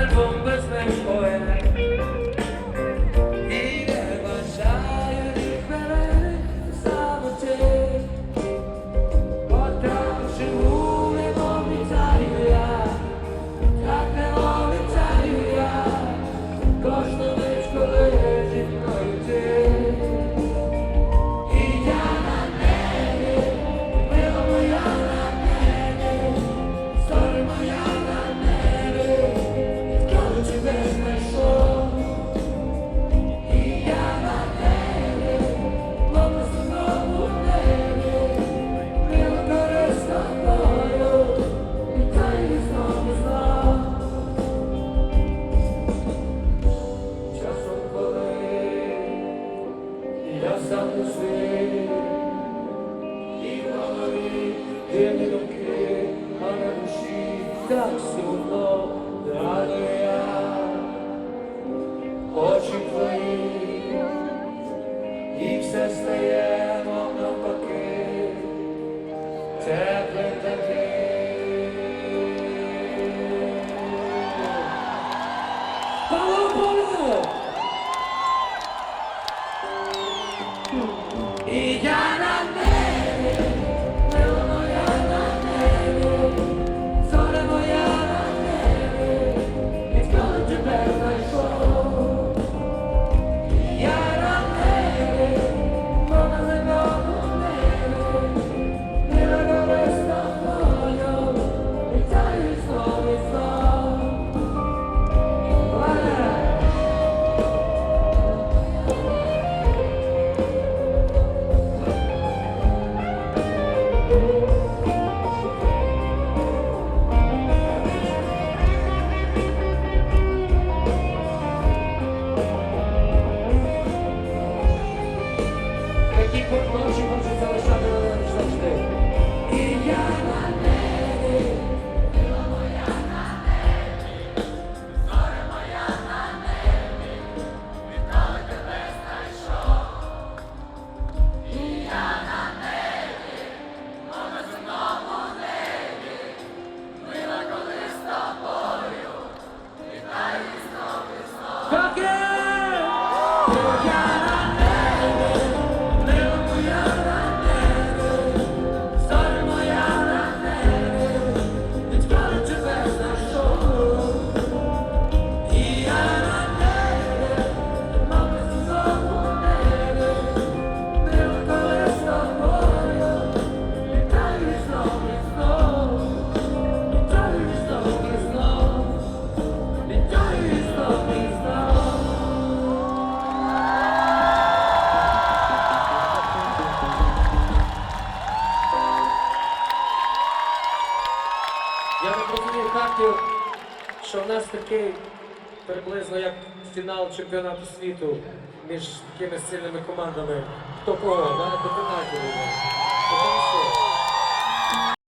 album. загрузи, і в голові, де не думки, а на душі так сумно радує. Очі твої, і все стає. Я не розумію Харків, що в нас такий приблизно як фінал чемпіонату світу між такими сильними командами. Хто кого, да? До пенальті буде.